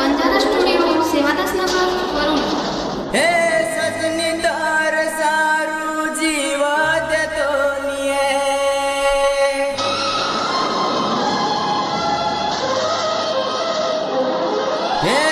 Banjara studio સેવાદાસ નગર કરુણ હે સજની તાર સારું જીવા દેતો નિયે. હે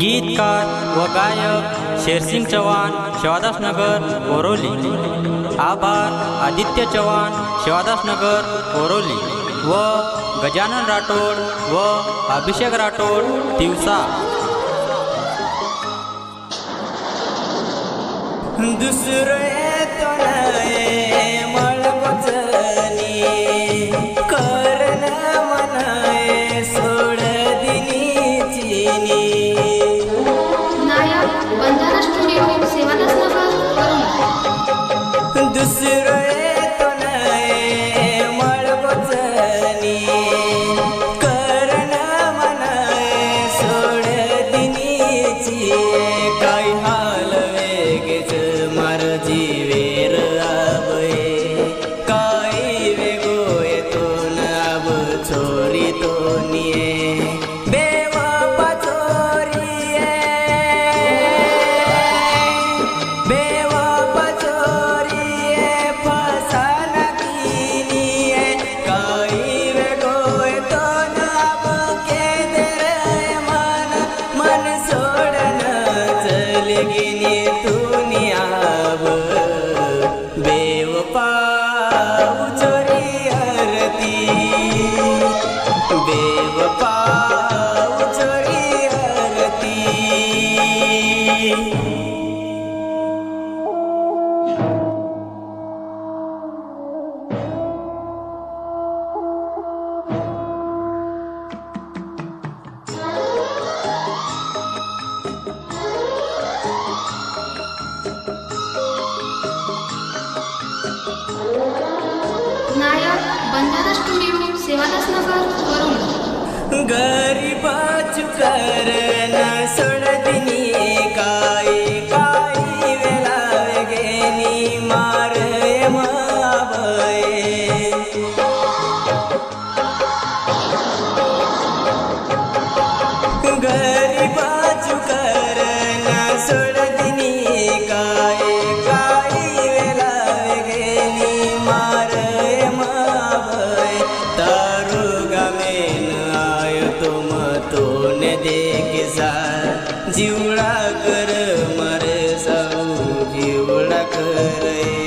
गीतकार व गायक शेरसिंग चव्हाण शिवादासनगर बोरोली आभार आदित्य चव्हाण शिवादासनगर ओरोली व गजानन राठोड व अभिषेक राठोड दिवसा. दुसरे Sevgili बंजारा स्टुडिओ सेवादास नगर वरून गरीबाच काय काय मार मावय सा जिवळा कर मरे साऊ जिवळा कर